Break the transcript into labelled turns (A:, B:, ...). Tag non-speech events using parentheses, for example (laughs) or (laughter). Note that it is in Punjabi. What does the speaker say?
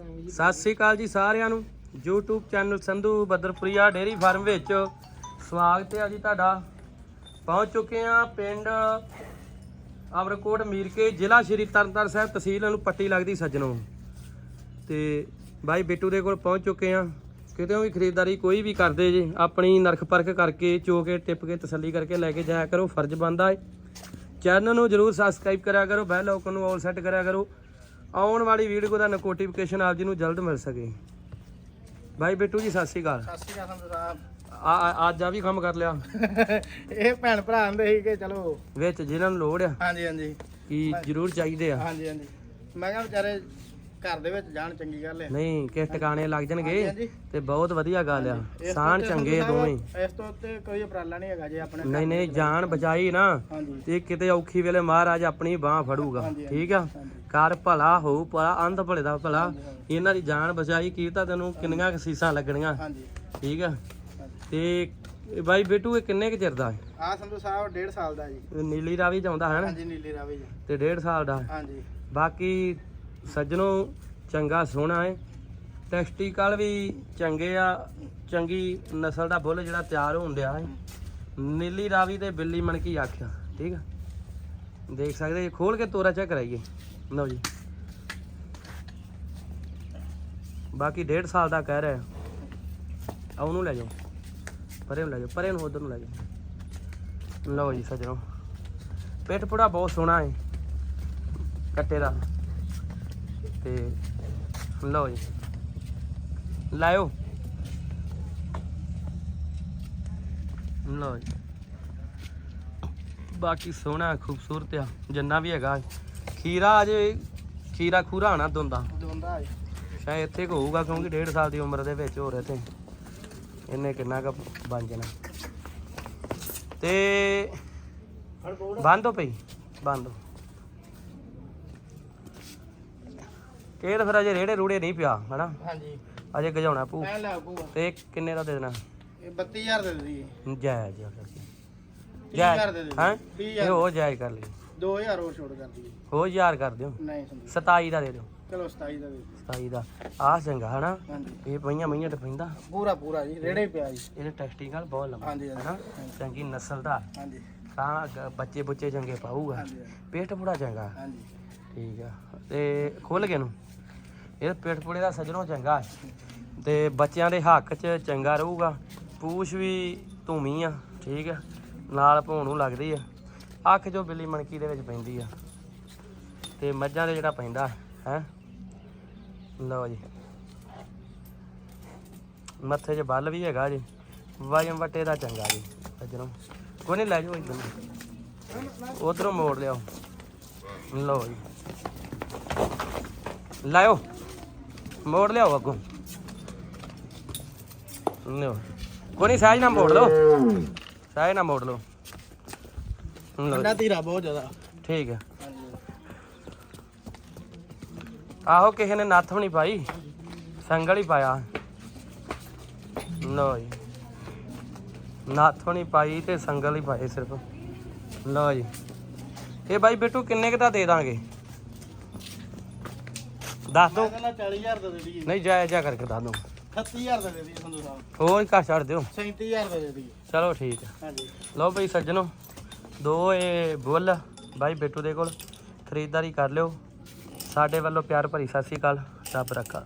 A: ਸਤਿ ਸ੍ਰੀ ਅਕਾਲ ਜੀ ਸਾਰਿਆਂ ਨੂੰ। YouTube channel Sandhu Badarpuria dairy farm ਵਿੱਚ ਸਵਾਗਤ ਹੈ ਜੀ ਤੁਹਾਡਾ। ਪਹੁੰਚ ਚੁੱਕੇ ਆ ਪਿੰਡ ਅਮਰਕੋਟ ਮੀਰਕੇ, ਜ਼ਿਲ੍ਹਾ ਸ਼੍ਰੀ ਤਰਨਤਾਰਨ ਸਾਹਿਬ ਤਹਿਸੀਲ ਨੂੰ, ਪੱਟੀ ਲੱਗਦੀ ਸੱਜਣੋਂ। ਤੇ ਬਾਈ ਬਿੱਟੂ ਦੇ ਕੋਲ ਪਹੁੰਚ ਚੁੱਕੇ ਆ ਕਿਤੇ ਵੀ ਖਰੀਦਦਾਰੀ ਕੋਈ ਵੀ ਕਰਦੇ ਜੇ, ਆਪਣੀ ਨਰਖ ਪਰਖ ਕਰਕੇ, ਚੋ ਕੇ, ਟਿਪ ਕੇ, ਤਸੱਲੀ ਕਰਕੇ ਲੈ ਕੇ ਜਾਇਆ ਕਰੋ, ਫਰਜ਼ ਬਣਦਾ ਹੈ। ਚੈਨਲ ਨੂੰ ਜਰੂਰ ਸਬਸਕ੍ਰਾਈਬ ਕਰਿਆ ਕਰੋ ਬੈਲ ਆਈਕਨ ਨੂੰ ਆਲ ਸੈੱਟ ਕਰਿਆ ਕਰੋ। ਆਉਣ ਵਾਲੀ ਵੀਡੀਓ ਦਾ ਨੋਟੀਫਿਕੇਸ਼ਨ ਆਪ ਜੀ ਨੂੰ ਜਲਦ ਮਿਲ ਸਕੇ। ਭਾਈ ਬਿੱਟੂ ਜੀ ਸਤਿ ਸ਼੍ਰੀ ਅਕਾਲ।
B: ਸਤਿ ਸ਼੍ਰੀ ਅਕਾਲ ਸਾਹਿਬ।
A: ਆ ਆ- ਅੱਜ ਆ ਵੀ ਕੰਮ ਕਰ ਲਿਆ। (laughs)
B: ਇਹ ਭੈਣ ਭਰਾ ਆਂਦੇ ਸੀ ਕਿ ਚਲੋ।
A: ਵਿੱਚ ਜਿਨ੍ਹਾਂ ਨੂੰ ਲੋੜ ਆ
B: ਹਾਂਜੀ ਹਾਂਜੀ।
A: ਕੀ ਜ਼ਰੂਰ ਚਾਹੀਦੇ ਆ।
B: ਹਾਂਜੀ ਹਾਂਜੀ। ਮੈਂ ਕਿਹਾ ਵਿਚਾਰੇ ਘਰ ਦੇ ਵਿੱਚ ਜਾਣ ਚੰਗੀ ਗੱਲ ਹੈ
A: ਨਹੀਂ ਕਿਸ ਟਿਕਾਣੇ ਲੱਗ ਜਾਣਗੇ
B: ਹਾਂਜੀ।
A: ਤੇ ਬਹੁਤ ਵਧੀਆ ਗੱਲ ਆ।
B: ਇਸ ਤੋਂ
A: ਸਾਨ
B: ਉੱਤੇ
A: ਚੰਗੇ ਦੋਵੇਂ
B: ਸਾਹਿਬ, ਇਸ ਤੋਂ ਉੱਤੇ ਕੋਈ ਉਪਰਾਲਾ ਨਹੀਂ ਹੈਗਾ ਜੇ ਆਪਣੇ
A: ਨਹੀਂ ਨਹੀਂ ਜਾਨ ਬਚਾਈ ਨਾ
B: ਹਾਂਜੀ।
A: ਤੇ ਕਿਤੇ ਔਖੀ ਵੇਲੇ ਮਹਾਰਾਜ ਆਪਣੀ ਬਾਹ ਫੜੂਗਾ। ਠੀਕ ਆ? ਕਰ ਭਲਾ ਹੋਊ ਭਲਾ ਅੰਧ ਭਲੇ ਦਾ ਭਲਾ। ਇਹਨਾਂ ਦੀ ਜਾਨ ਬਚਾਈ ਕੀ ਤਾਂ ਤੈਨੂੰ ਕਿੰਨੀਆਂ ਕੁ ਸੀਸਾਂ ਲੱਗਣੀਆਂ।
B: ਹਾਂਜੀ।
A: ਠੀਕ ਆ। ਤੇ ਇਹ ਬਾਈ ਬੇਟੂ ਇਹ ਕਿੰਨੇ ਕੁ ਚਿਰ ਦਾ? ਹੈ
B: ਆ ਸੰਧੂ ਸਾਹਿਬ 1.5 ਸਾਲ ਦਾ ਜੀ।
A: ਇਹ ਨੀਲੀ ਰਾਵੀ ਆਉਂਦਾ ਹੈ ਨਾ
B: ਹਾਂਜੀ ਨੀਲੀ ਰਾਵੀ ਜੀ।
A: ਤੇ 1.5 ਸਾਲ ਦਾ।
B: ਹਾਂਜੀ।
A: ਬਾਕੀ ਸੱਜਣੋ ਚੰਗਾ ਸੋਹਣਾ ਹੈ ਟੈਕਸਟੀਕਲ ਵੀ ਚੰਗੇ ਆ। ਚੰਗੀ ਨਸਲ ਦਾ ਬੁੱਲ ਜਿਹੜਾ ਤਿਆਰ ਹੋਣ ਡਿਆ ਹੈ ਨੀਲੀ ਰਾਵੀ ਤੇ ਬਿੱਲੀ ਮਣਕੀ ਆਖਿਆ ਠੀਕ ਆ? ਦੇਖ ਸਕਦੇ ਜੀ ਖੋਲ ਕੇ ਤੋਰਾ ਚੈੱਕ ਕਰਾਈਏ। ਲਓ ਜੀ। ਬਾਕੀ 1.5 ਸਾਲ ਦਾ ਕਹਿ ਰਿਹਾ। ਆ ਉਹਨੂੰ ਲੈ ਜਾਓ। ਪਰੇ ਨੂੰ ਲੈ ਜਾਓ, ਪਰੇ ਨੂੰ ਉਧਰ ਨੂੰ ਲੈ ਜਾਓ। ਲਓ ਜੀ ਸੱਜਣੋ। ਪੇਟ ਪੂੜਾ ਬਹੁਤ ਸੋਹਣਾ ਹੈ। ਕੱਟੇ ਦਾ। ਤੇ ਲਓ ਜੀ। ਲਾਇਓ। ਲਓ ਜੀ। ਬਾਕੀ ਸੋਹਣਾ ਖੂਬਸੂਰਤ ਆ ਜਿੰਨਾ ਵੀ ਹੈਗਾ। ਖੀਰਾ ਅਜੇ ਖੀਰਾ ਖੂਰਾ ਆਣਾ ਦੁੰਦਾ
B: ਦੋਂਦਾ ਜੀ
A: ਸ਼ਾਇਦ ਇੱਥੇ ਕੁ ਹੋਊਗਾ ਕਿਉਂਕਿ 1.5 ਸਾਲ ਦੀ ਉਮਰ ਦੇ ਵਿੱਚ ਹੋ ਰਿਹਾ ਤੇ ਇਹਨੇ ਕਿੰਨਾ ਕੁ ਬਣ ਜਾਣਾ। ਤੇ ਬੰਦ ਹੋ ਪਈ? ਬੰਦ ਹੋ। ਇਹ ਤਾਂ ਫਿਰ ਅਜੇ ਰੇੜੇ ਰੂੜੇ ਨਹੀਂ ਪਿਆ ਹਨਾ?
B: ਹਾਂਜੀ।
A: ਅਜੇ ਗਜਾਉਣਾ ਪੂ ਤੇ ਕਿੰਨੇ ਦਾ ਦੇ ਦੇਣਾ?
B: ਇਹ 32000 ਦੇ
A: ਆ ਫਿਰ
B: ਤੀਹ ਹਜ਼ਾਰ ਦੇ ਦੇ
A: ਹਾਂ?
B: ਤੀਹ
A: ਇਹ
B: ਹਜ਼ਾਰ।
A: ਹੋ ਜਾਇਜ਼ ਕਰ ਲਈ
B: 2000 ਹੋਰ ਛੋੜ ਕਰ ਦਈਏ।
A: ਹੋ ਯਾਰ ਕਰ ਦਿਓ।
B: ਨਹੀਂ ਸੰਧੂ
A: 27 ਦਾ ਦੇ ਦਿਓ।
B: ਚਲੋ 27 ਦਾ ਦੇ ਦਿਓ।
A: 27 ਦਾ। ਆਹ ਚੰਗਾ ਹਨਾ?
B: ਹਾਂਜੀ।
A: ਇਹ ਪਈਆਂ ਮਈਆਂ ਤੇ ਪੈਂਦਾ।
B: ਪੂਰਾ ਪੂਰਾ ਜੀ ਰੇੜੇ ਹੀ ਪਿਆ ਜੀ।
A: ਇਹਦੇ ਟੈਸਟਿੰਗ ਨਾਲ ਬਹੁਤ ਲੰਮਾ
B: ਹਾਂਜੀ, ਹਾਂਜੀ।
A: ਹਨਾ? ਚੰਗੀ ਨਸਲ ਦਾ।
B: ਹਾਂਜੀ।
A: ਤਾਂ ਅੱਗੇ ਬੱਚੇ ਬੁੱਚੇ ਚੰਗੇ ਪਾਊਗਾ।
B: ਹਾਂਜੀ
A: ਪੇਟ ਪੂੜਾ ਚੰਗਾ।
B: ਹਾਂਜੀ।
A: ਠੀਕ ਆ। ਤੇ ਖੁੱਲ ਗਏ ਨੂੰ ਇਹ ਪੇਟ ਪੂੜੇ ਦਾ ਸਜਣੋਂ ਚੰਗਾ। ਹੈ। ਤੇ ਬੱਚਿਆਂ ਦੇ ਹੱਕ 'ਚ ਚੰਗਾ ਰਹੂਗਾ। ਪੂਛ ਵੀ ਧੂਮੀ ਆ ਠੀਕ ਆ। ਨਾਲ ਭੌਂ ਨੂੰ ਲੱਗਦੀ ਆ। ਅੱਖ ਜੋ ਬਿੱਲੀ ਮਣਕੀ ਦੇ ਵਿੱਚ ਪੈਂਦੀ ਆ। ਤੇ ਮੱਝਾਂ ਦੇ ਜਿਹੜਾ ਪੈਂਦਾ, ਹੈ? ਲਓ ਜੀ। ਮੱਥੇ 'ਚ ਬੱਲ ਵੀ ਹੈਗਾ ਜੀ। ਵਜਨ ਵਟੇ ਦਾ ਚੰਗਾ ਜੀ। ਸੱਜਣੋਂ ਕੋਈ ਨਹੀਂ ਲੈ ਜਾਓ ਇੱਧਰ। ਉਧਰੋਂ ਮੋੜ ਲਿਆਓ। ਲਓ ਜੀ। ਲਾਇਓ। ਮੋੜ ਲਿਆਓ ਅੱਗੋਂ। ਲਓ। ਕੋਈ ਨਹੀਂ ਸਾਈਜ਼ ਨਾ ਮੋੜ ਲਓ। ਸਾਈਜ਼ ਨਾ ਮੋੜ ਲਓ। ਲਓ।
B: ਠੰਡਾ ਧੀਰਾ ਬਹੁਤ ਜ਼ਿਆਦਾ।
A: ਠੀਕ ਹੈ। ਆਹੋ ਕਿਸੇ ਨੇ ਨੱਥ ਵੀ ਨਹੀਂ ਪਾਈ। ਸੰਗਲ ਹੀ ਪਾਇਆ। ਲਓ ਜੀ। ਨੱਥ ਵੀ ਨਹੀਂ ਪਾਈ ਤੇ ਸੰਗਲ ਹੀ ਪਾਏ ਸਿਰਫ। ਲਓ ਜੀ। ਇਹ ਬਾਈ ਬੇਟੂ ਕਿੰਨੇ ਕੁ ਦਾ ਦੇ ਦਾਂਗੇ? ਦੱਸ ਦੋ।
B: ਮੈਂ ਕਹਿੰਦਾ 40000 ਦਾ ਦੇ ਦਈਏ।
A: ਨਹੀਂ ਜਾਇਜ਼ ਜਾ ਕਰਕੇ ਦੱਸ ਦੋ।
B: 38000 ਦਾ ਦੇ ਦਈਏ ਸੰਧੂ ਸਾਹਿਬ।
A: ਹੋਰ ਘੱਟ ਛੱਡ ਦਿਓ।
B: 37000 ਦਾ ਦੇ ਦਈਏ।
A: ਚਲੋ ਠੀਕ ਹੈ।
B: ਹਾਂਜੀ।
A: ਲਓ ਬਈ ਸੱਜਣੋ ਦੋ ਇਹ ਬੁੱਲ ਬਾਈ ਬੇਟੂ ਦੇ ਕੋਲ। ਖਰੀਦਦਾਰੀ ਕਰ ਲਿਓ। ਸਾਡੇ ਵੱਲੋਂ ਪਿਆਰ ਭਰੀ ਸਤਿ ਸ਼੍ਰੀ ਅਕਾਲ। ਰੱਬ ਰੱਖਾ।